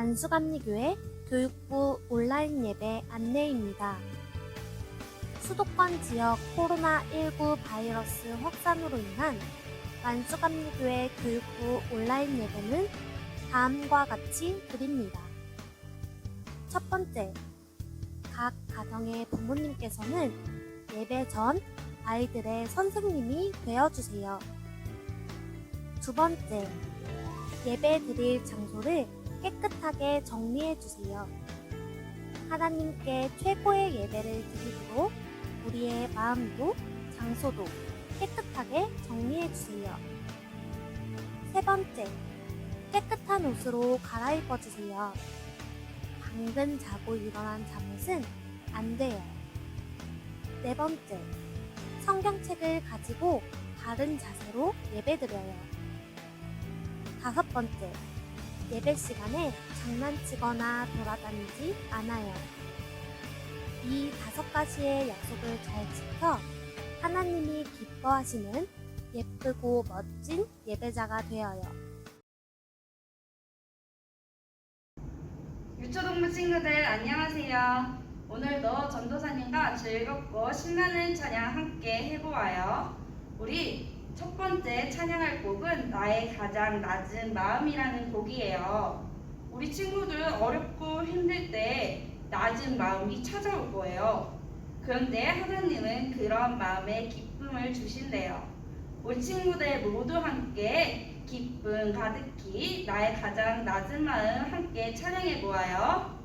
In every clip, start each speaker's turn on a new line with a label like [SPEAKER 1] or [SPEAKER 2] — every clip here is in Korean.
[SPEAKER 1] 만수감리교회 교육부 온라인 예배 안내입니다. 수도권 지역 코로나19 바이러스 확산으로 인한 만수감리교회 교육부 온라인 예배는 다음과 같이 드립니다. 첫 번째, 각 가정의 부모님께서는 예배 전 아이들의 선생님이 되어주세요. 두 번째, 예배 드릴 장소를 깨끗하게 정리해 주세요. 하나님께 최고의 예배를 드리도록 우리의 마음도 장소도 깨끗하게 정리해 주세요. 세 번째, 깨끗한 옷으로 갈아입어 주세요. 방금 자고 일어난 잠옷은 안 돼요. 네 번째, 성경책을 가지고 바른 자세로 예배드려요. 다섯 번째, 예배 시간에 장난치거나 돌아다니지 않아요. 이 다섯 가지의 약속을 잘 지켜 하나님이 기뻐하시는 예쁘고 멋진 예배자가 되어요.
[SPEAKER 2] 유초동물 친구들 안녕하세요. 오늘도 전도사님과 즐겁고 신나는 찬양 함께 해보아요. 우리 첫 번째 찬양할 곡은 나의 가장 낮은 마음이라는 곡이에요. 우리 친구들 어렵고 힘들 때 낮은 마음이 찾아올 거예요. 그런데 하나님은 그런 마음에 기쁨을 주신대요. 우리 친구들 모두 함께 기쁨 가득히 나의 가장 낮은 마음 함께 찬양해 보아요.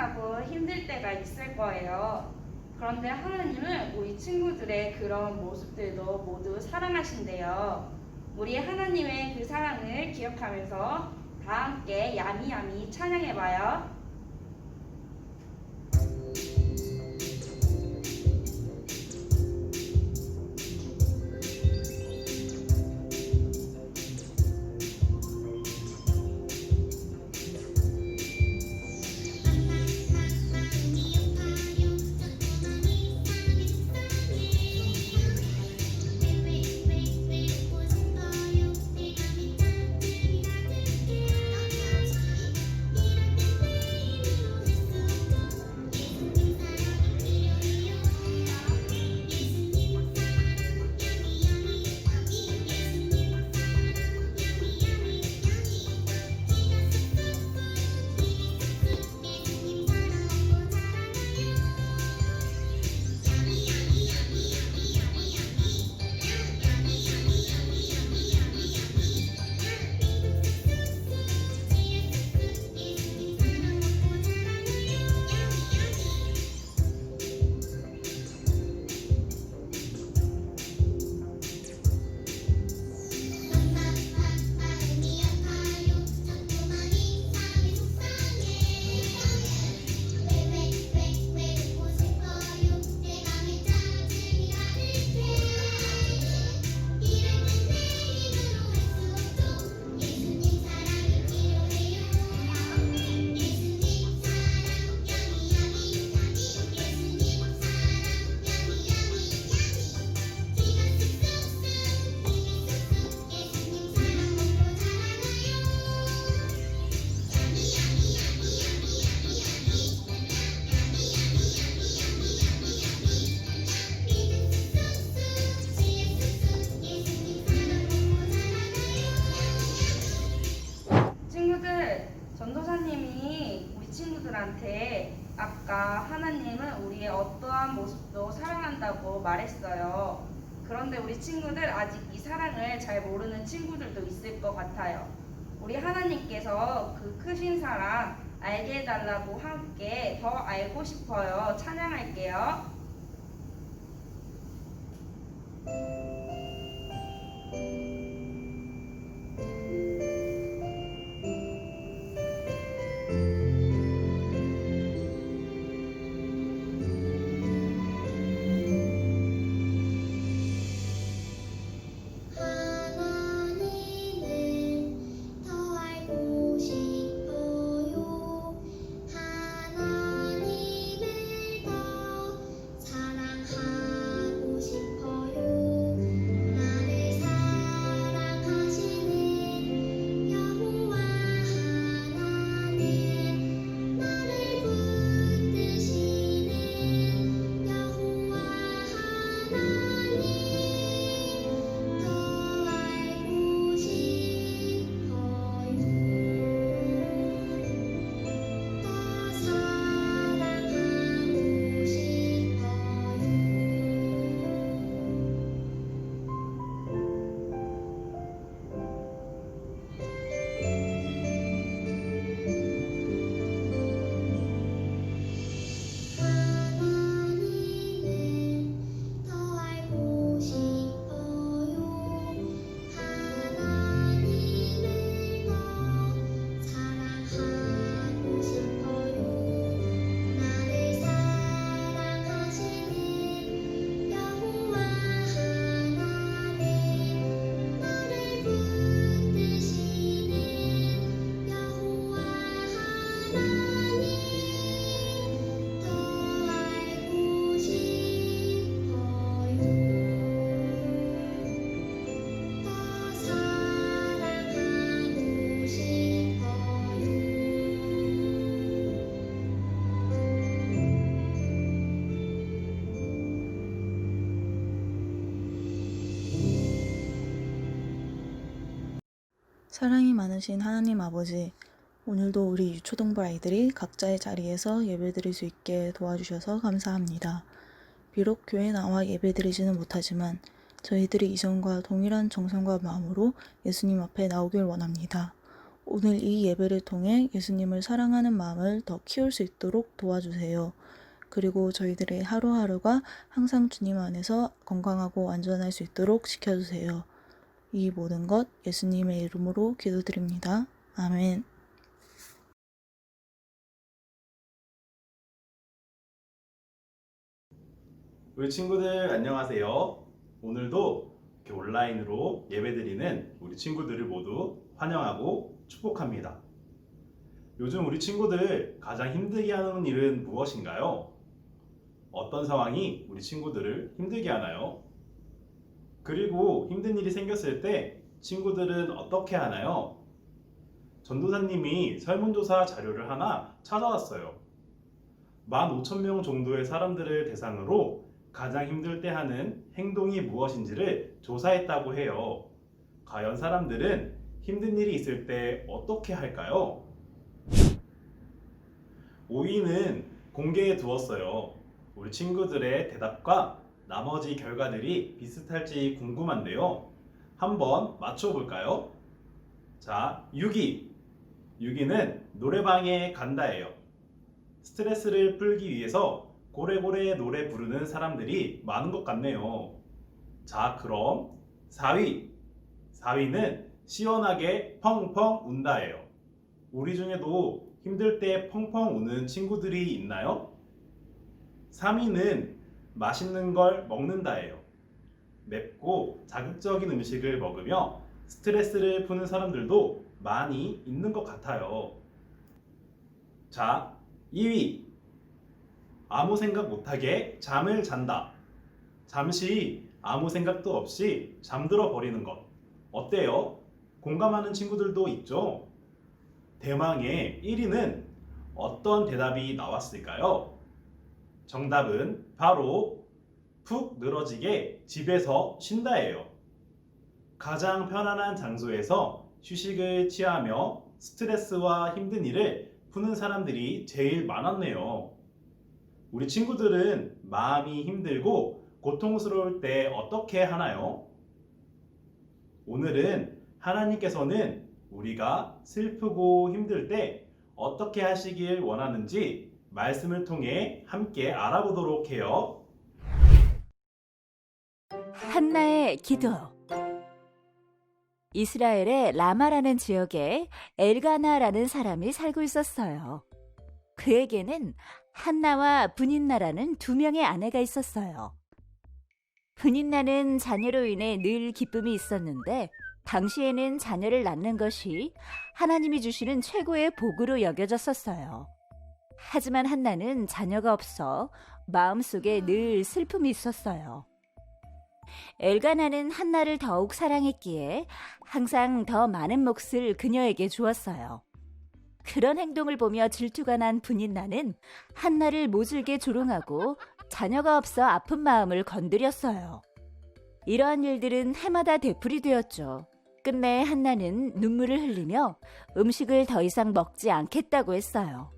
[SPEAKER 3] 짜증나고 힘들 때가 있을 거예요. 그런데 하나님은 우리 친구들의 그런 모습들도 모두 사랑하신대요. 우리 하나님의 그 사랑을 기억하면서 다 함께 야미야미 찬양해봐요. 말했어요. 그런데 우리 친구들 아직 이 사랑을 잘 모르는 친구들도 있을 것 같아요. 우리 하나님께서 그 크신 사랑 알게 해달라고 함께 더 알고 싶어요. 찬양할게요.
[SPEAKER 4] 하나
[SPEAKER 5] 사랑이 많으신 하나님 아버지, 오늘도 우리 유초동부 아이들이 각자의 자리에서 예배드릴 수 있게 도와주셔서 감사합니다. 비록 교회 나와 예배드리지는 못하지만 저희들이 이전과 동일한 정성과 마음으로 예수님 앞에 나오길 원합니다. 오늘 이 예배를 통해 예수님을 사랑하는 마음을 더 키울 수 있도록 도와주세요. 그리고 저희들의 하루하루가 항상 주님 안에서 건강하고 안전할 수 있도록 지켜주세요. 이 모든 것 예수님의 이름으로 기도드립니다. 아멘.
[SPEAKER 6] 우리 친구들 안녕하세요. 오늘도 온라인으로 예배드리는 우리 친구들을 모두 환영하고 축복합니다. 요즘 우리 친구들 가장 힘들게 하는 일은 무엇인가요? 어떤 상황이 우리 친구들을 힘들게 하나요? 그리고 힘든 일이 생겼을 때 친구들은 어떻게 하나요? 전도사님이 설문조사 자료를 하나 찾아왔어요. 15,000명 정도의 사람들을 대상으로 가장 힘들 때 하는 행동이 무엇인지를 조사했다고 해요. 과연 사람들은 힘든 일이 있을 때 어떻게 할까요? 5위는 공개해 두었어요. 우리 친구들의 대답과 나머지 결과들이 비슷할지 궁금한데요. 한번 맞춰볼까요? 자, 6위. 6위는 노래방에 간다예요. 스트레스를 풀기 위해서 고래고래 노래 부르는 사람들이 많은 것 같네요. 자, 그럼 4위. 4위는 시원하게 펑펑 운다예요. 우리 중에도 힘들 때 펑펑 우는 친구들이 있나요? 3위는 맛있는 걸 먹는다예요. 맵고 자극적인 음식을 먹으며 스트레스를 푸는 사람들도 많이 있는 것 같아요. 자, 2위. 아무 생각 못하게 잠을 잔다. 잠시 아무 생각도 없이 잠들어 버리는 것. 어때요? 공감하는 친구들도 있죠? 대망의 1위는 어떤 대답이 나왔을까요? 정답은 바로 푹 늘어지게 집에서 쉰다예요. 가장 편안한 장소에서 휴식을 취하며 스트레스와 힘든 일을 푸는 사람들이 제일 많았네요. 우리 친구들은 마음이 힘들고 고통스러울 때 어떻게 하나요? 오늘은 하나님께서는 우리가 슬프고 힘들 때 어떻게 하시길 원하는지 말씀을 통해 함께 알아보도록 해요.
[SPEAKER 7] 한나의 기도 이스라엘의 라마라는 지역에 엘가나라는 사람이 살고 있었어요. 그에게는 한나와 분인나라는 두 명의 아내가 있었어요. 분인나는 자녀로 인해 늘 기쁨이 있었는데 당시에는 자녀를 낳는 것이 하나님이 주시는 최고의 복으로 여겨졌었어요. 하지만 한나는 자녀가 없어 마음속에 늘 슬픔이 있었어요. 엘가나는 한나를 더욱 사랑했기에 항상 더 많은 몫을 그녀에게 주었어요. 그런 행동을 보며 질투가 난 분인 나는 한나를 모질게 조롱하고 자녀가 없어 아픈 마음을 건드렸어요. 이러한 일들은 해마다 되풀이 되었죠. 끝내 한나는 눈물을 흘리며 음식을 더 이상 먹지 않겠다고 했어요.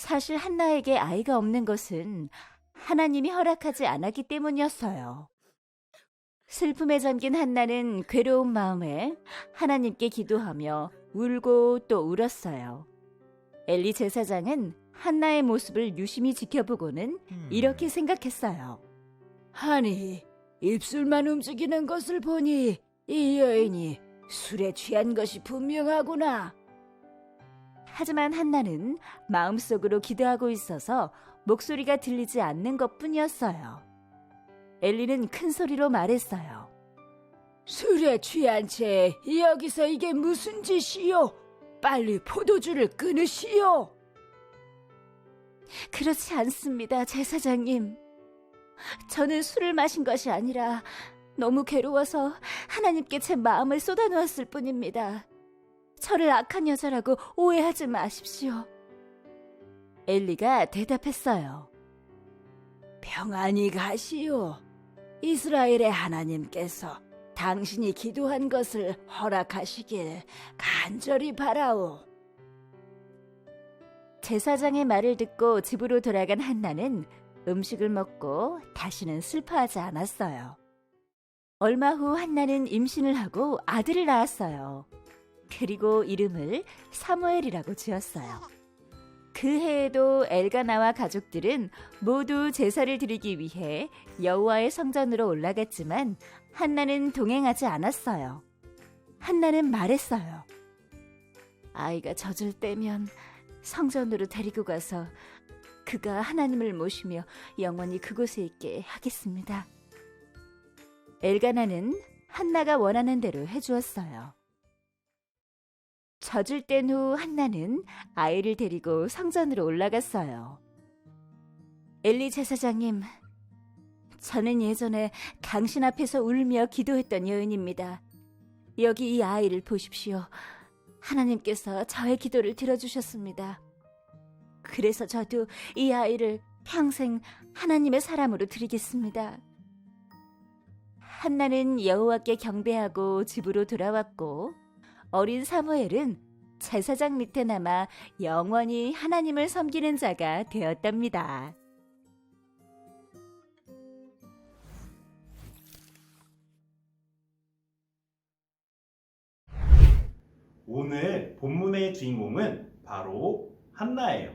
[SPEAKER 7] 사실 한나에게 아이가 없는 것은 하나님이 허락하지 않았기 때문이었어요. 슬픔에 잠긴 한나는 괴로운 마음에 하나님께 기도하며 울고 또 울었어요. 엘리 제사장은 한나의 모습을 유심히 지켜보고는 이렇게 생각했어요. 아니, 입술만 움직이는 것을 보니 이 여인이 술에 취한 것이 분명하구나. 하지만 한나는 마음속으로 기도하고 있어서 목소리가 들리지 않는 것 뿐이었어요. 엘리는 큰 소리로 말했어요. 술에 취한 채 여기서 이게 무슨 짓이요? 빨리 포도주를 끊으시오. 그렇지 않습니다, 제사장님. 저는 술을 마신 것이 아니라 너무 괴로워서 하나님께 제 마음을 쏟아놓았을 뿐입니다. 저를 악한 여자라고 오해하지 마십시오. 엘리가 대답했어요. 평안히 가시오. 이스라엘의 하나님께서 당신이 기도한 것을 허락하시길 간절히 바라오. 제사장의 말을 듣고 집으로 돌아간 한나는 음식을 먹고 다시는 슬퍼하지 않았어요. 얼마 후 한나는 임신을 하고 아들을 낳았어요. 그리고 이름을 사무엘이라고 지었어요. 그 해에도 엘가나와 가족들은 모두 제사를 드리기 위해 여호와의 성전으로 올라갔지만 한나는 동행하지 않았어요. 한나는 말했어요. 아이가 젖을 떼면 성전으로 데리고 가서 그가 하나님을 모시며 영원히 그곳에 있게 하겠습니다. 엘가나는 한나가 원하는 대로 해주었어요. 젖을 뗀 후 한나는 아이를 데리고 성전으로 올라갔어요. 엘리 제사장님, 저는 예전에 당신 앞에서 울며 기도했던 여인입니다. 여기 이 아이를 보십시오. 하나님께서 저의 기도를 들어주셨습니다. 그래서 저도 이 아이를 평생 하나님의 사람으로 드리겠습니다. 한나는 여호와께 경배하고 집으로 돌아왔고 어린 사무엘은 제사장 밑에 남아 영원히 하나님을 섬기는 자가 되었답니다.
[SPEAKER 6] 오늘 본문의 주인공은 바로 한나예요.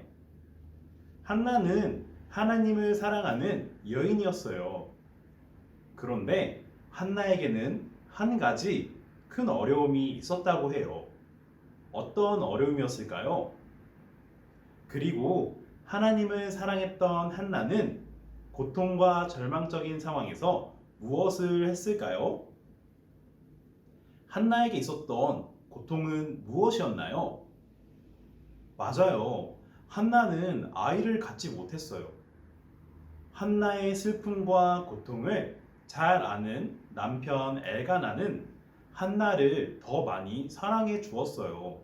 [SPEAKER 6] 한나는 하나님을 사랑하는 여인이었어요. 그런데 한나에게는 한 가지 큰 어려움이 있었다고 해요. 어떤 어려움이었을까요? 그리고 하나님을 사랑했던 한나는 고통과 절망적인 상황에서 무엇을 했을까요? 한나에게 있었던 고통은 무엇이었나요? 맞아요. 한나는 아이를 갖지 못했어요. 한나의 슬픔과 고통을 잘 아는 남편 엘가나는 한나를 더 많이 사랑해 주었어요.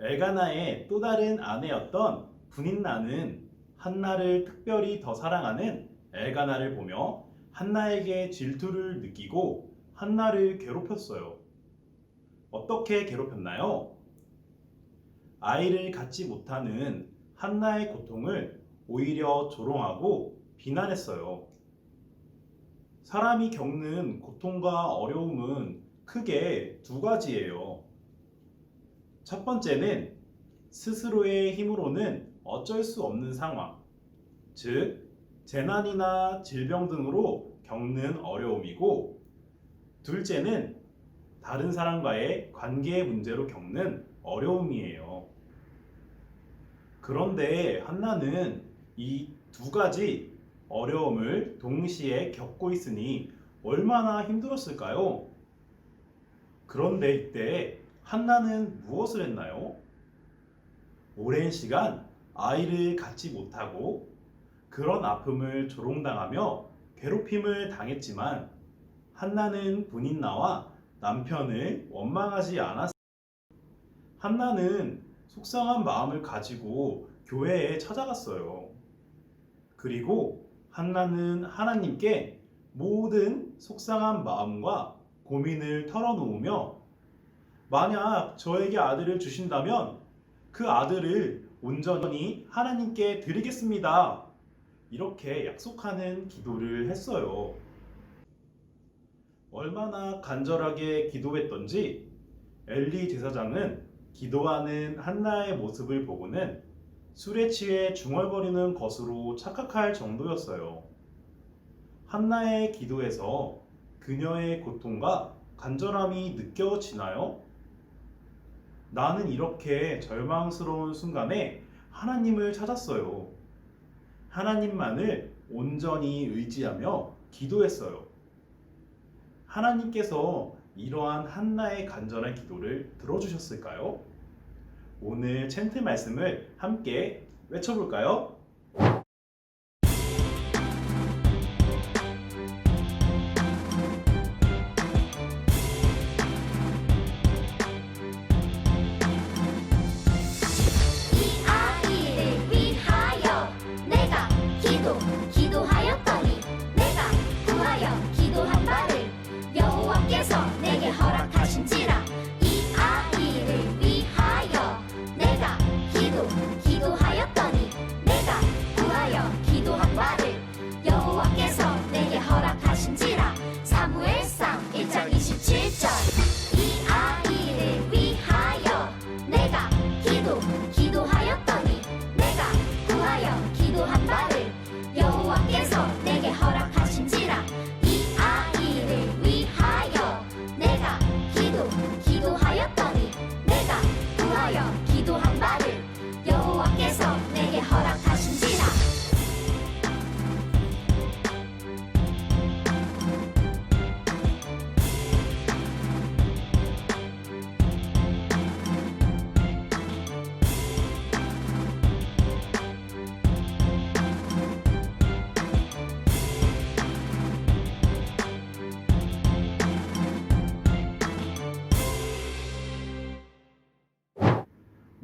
[SPEAKER 6] 엘가나의 또 다른 아내였던 분인나는 한나를 특별히 더 사랑하는 엘가나를 보며 한나에게 질투를 느끼고 한나를 괴롭혔어요. 어떻게 괴롭혔나요? 아이를 갖지 못하는 한나의 고통을 오히려 조롱하고 비난했어요. 사람이 겪는 고통과 어려움은 크게 두 가지예요. 첫 번째는 스스로의 힘으로는 어쩔 수 없는 상황, 즉, 재난이나 질병 등으로 겪는 어려움이고, 둘째는 다른 사람과의 관계 문제로 겪는 어려움이에요. 그런데 한나는 이 두 가지 어려움을 동시에 겪고 있으니 얼마나 힘들었을까요? 그런데 이때 한나는 무엇을 했나요? 오랜 시간 아이를 갖지 못하고 그런 아픔을 조롱당하며 괴롭힘을 당했지만 한나는 분인나와 남편을 원망하지 않았습니다. 한나는 속상한 마음을 가지고 교회에 찾아갔어요. 그리고 한나는 하나님께 모든 속상한 마음과 고민을 털어놓으며 만약 저에게 아들을 주신다면 그 아들을 온전히 하나님께 드리겠습니다. 이렇게 약속하는 기도를 했어요. 얼마나 간절하게 기도했던지 엘리 제사장은 기도하는 한나의 모습을 보고는 술에 취해 중얼거리는 것으로 착각할 정도였어요. 한나의 기도에서 그녀의 고통과 간절함이 느껴지나요? 나는 이렇게 절망스러운 순간에 하나님을 찾았어요. 하나님만을 온전히 의지하며 기도했어요. 하나님께서 이러한 한나의 간절한 기도를 들어주셨을까요? 오늘 챈트 말씀을 함께 외쳐볼까요?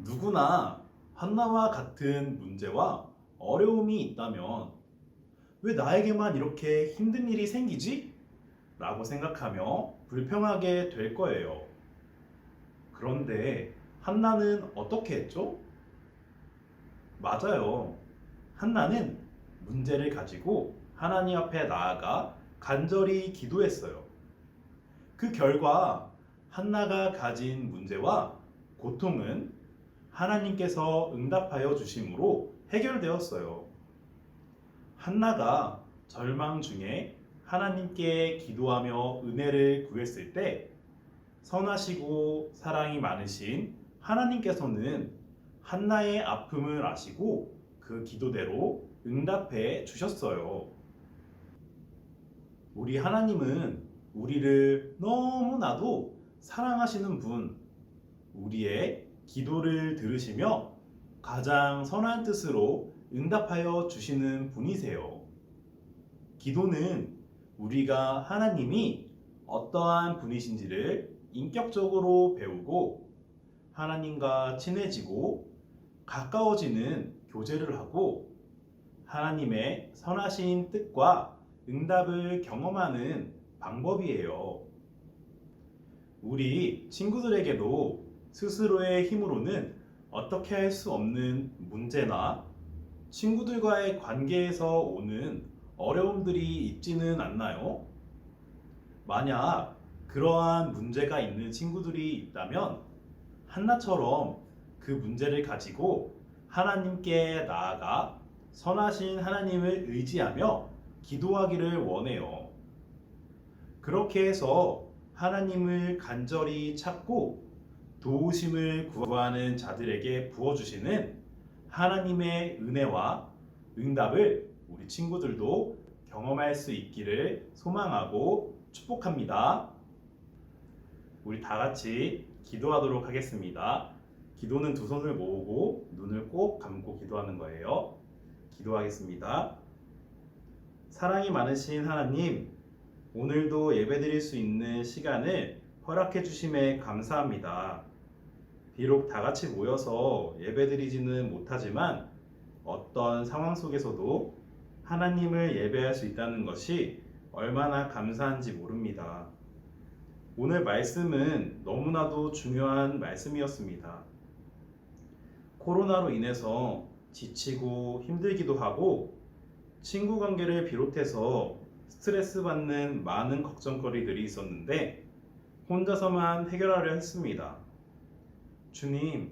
[SPEAKER 6] 누구나 한나와 같은 문제와 어려움이 있다면 왜 나에게만 이렇게 힘든 일이 생기지? 라고 생각하며 불평하게 될 거예요. 그런데 한나는 어떻게 했죠? 맞아요. 한나는 문제를 가지고 하나님 앞에 나아가 간절히 기도했어요. 그 결과 한나가 가진 문제와 고통은 하나님께서 응답하여 주심으로 해결되었어요. 한나가 절망 중에 하나님께 기도하며 은혜를 구했을 때 선하시고 사랑이 많으신 하나님께서는 한나의 아픔을 아시고 그 기도대로 응답해 주셨어요. 우리 하나님은 우리를 너무나도 사랑하시는 분, 우리의 기도를 들으시며 가장 선한 뜻으로 응답하여 주시는 분이세요. 기도는 우리가 하나님이 어떠한 분이신지를 인격적으로 배우고 하나님과 친해지고 가까워지는 교제를 하고 하나님의 선하신 뜻과 응답을 경험하는 방법이에요. 우리 친구들에게도 스스로의 힘으로는 어떻게 할 수 없는 문제나 친구들과의 관계에서 오는 어려움들이 있지는 않나요? 만약 그러한 문제가 있는 친구들이 있다면 한나처럼 그 문제를 가지고 하나님께 나아가 선하신 하나님을 의지하며 기도하기를 원해요. 그렇게 해서 하나님을 간절히 찾고 도우심을 구하는 자들에게 부어주시는 하나님의 은혜와 응답을 우리 친구들도 경험할 수 있기를 소망하고 축복합니다. 우리 다 같이 기도하도록 하겠습니다. 기도는 두 손을 모으고 눈을 꼭 감고 기도하는 거예요. 기도하겠습니다. 사랑이 많으신 하나님, 오늘도 예배드릴 수 있는 시간을 허락해 주심에 감사합니다. 비록 다 같이 모여서 예배드리지는 못하지만 어떤 상황 속에서도 하나님을 예배할 수 있다는 것이 얼마나 감사한지 모릅니다. 오늘 말씀은 너무나도 중요한 말씀이었습니다. 코로나로 인해서 지치고 힘들기도 하고 친구 관계를 비롯해서 스트레스 받는 많은 걱정거리들이 있었는데 혼자서만 해결하려 했습니다. 주님,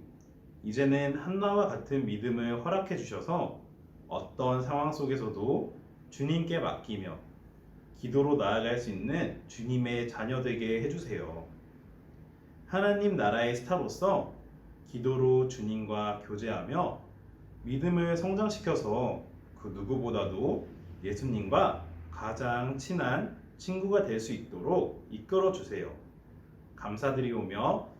[SPEAKER 6] 이제는 한나와 같은 믿음을 허락해 주셔서 어떤 상황 속에서도 주님께 맡기며 기도로 나아갈 수 있는 주님의 자녀 되게 해주세요. 하나님 나라의 스타로서 기도로 주님과 교제하며 믿음을 성장시켜서 그 누구보다도 예수님과 가장 친한 친구가 될 수 있도록 이끌어 주세요. 감사드리오며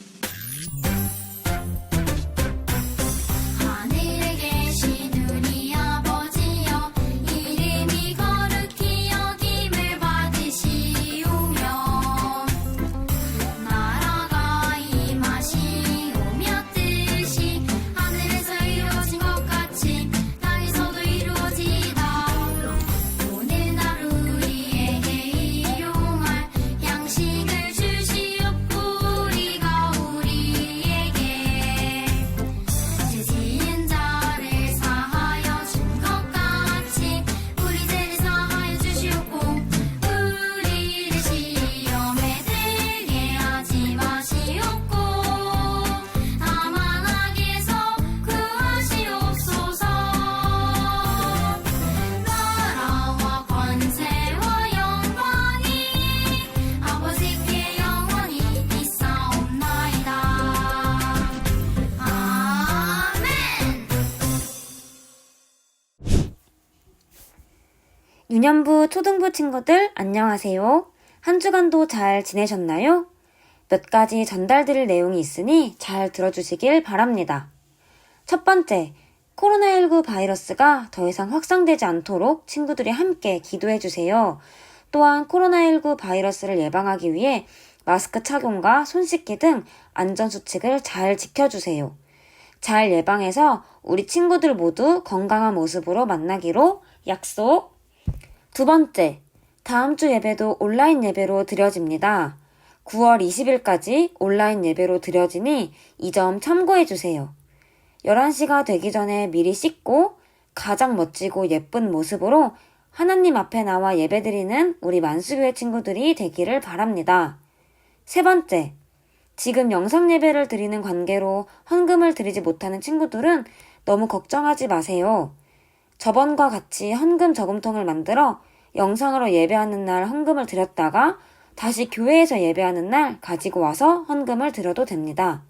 [SPEAKER 8] 유년부 초등부 친구들 안녕하세요. 한 주간도 잘 지내셨나요? 몇 가지 전달드릴 내용이 있으니 잘 들어주시길 바랍니다. 첫 번째, 코로나19 바이러스가 더 이상 확산되지 않도록 친구들이 함께 기도해 주세요. 또한 코로나19 바이러스를 예방하기 위해 마스크 착용과 손 씻기 등 안전수칙을 잘 지켜주세요. 잘 예방해서 우리 친구들 모두 건강한 모습으로 만나기로 약속! 두 번째, 다음 주 예배도 온라인 예배로 드려집니다. 9월 20일까지 온라인 예배로 드려지니 이 점 참고해 주세요. 11시가 되기 전에 미리 씻고 가장 멋지고 예쁜 모습으로 하나님 앞에 나와 예배드리는 우리 만수교회 친구들이 되기를 바랍니다. 세 번째, 지금 영상 예배를 드리는 관계로 헌금을 드리지 못하는 친구들은 너무 걱정하지 마세요. 저번과 같이 헌금 저금통을 만들어 영상으로 예배하는 날 헌금을 드렸다가 다시 교회에서 예배하는 날 가지고 와서 헌금을 드려도 됩니다.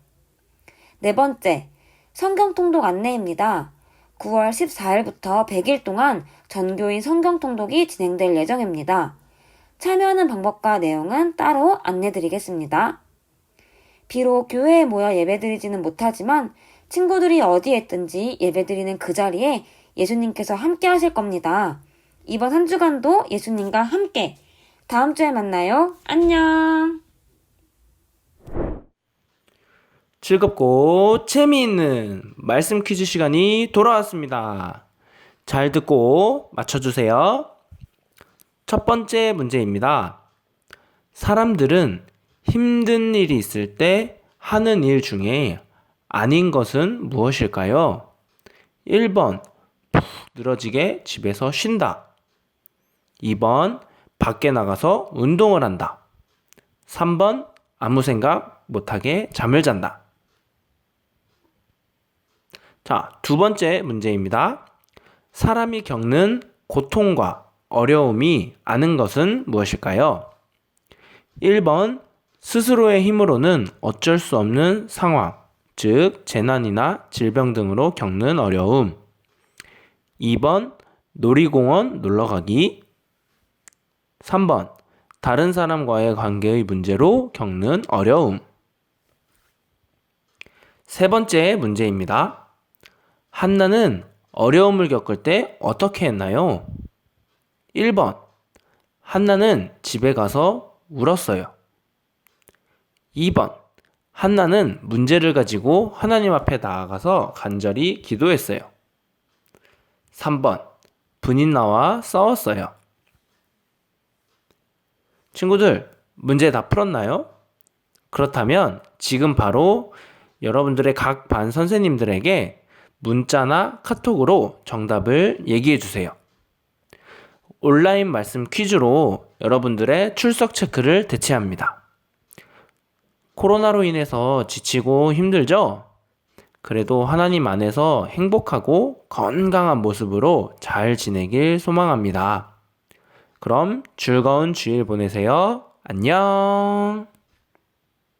[SPEAKER 8] 네 번째, 성경 통독 안내입니다. 9월 14일부터 100일 동안 전교인 성경 통독이 진행될 예정입니다. 참여하는 방법과 내용은 따로 안내드리겠습니다. 비록 교회에 모여 예배드리지는 못하지만 친구들이 어디에 있든지 예배드리는 그 자리에 예수님께서 함께 하실 겁니다. 이번 한 주간도 예수님과 함께. 다음 주에 만나요. 안녕.
[SPEAKER 9] 즐겁고 재미있는 말씀 퀴즈 시간이 돌아왔습니다. 잘 듣고 맞춰주세요. 첫 번째 문제입니다. 사람들은 힘든 일이 있을 때 하는 일 중에 아닌 것은 무엇일까요? 1번, 푹 늘어지게 집에서 쉰다. 2번, 밖에 나가서 운동을 한다. 3번, 아무 생각 못하게 잠을 잔다. 자, 두 번째 문제입니다. 사람이 겪는 고통과 어려움이 아는 것은 무엇일까요? 1번, 스스로의 힘으로는 어쩔 수 없는 상황, 즉, 재난이나 질병 등으로 겪는 어려움. 2번, 놀이공원 놀러 가기. 3번, 다른 사람과의 관계의 문제로 겪는 어려움. 세 번째 문제입니다. 한나는 어려움을 겪을 때 어떻게 했나요? 1번. 한나는 집에 가서 울었어요. 2번. 한나는 문제를 가지고 하나님 앞에 나아가서 간절히 기도했어요. 3번. 분인나와 싸웠어요. 친구들, 문제 다 풀었나요? 그렇다면 지금 바로 여러분들의 각 반 선생님들에게 문자나 카톡으로 정답을 얘기해 주세요. 온라인 말씀 퀴즈로 여러분들의 출석 체크를 대체합니다. 코로나로 인해서 지치고 힘들죠? 그래도 하나님 안에서 행복하고 건강한 모습으로 잘 지내길 소망합니다. 그럼 즐거운 주일 보내세요. 안녕.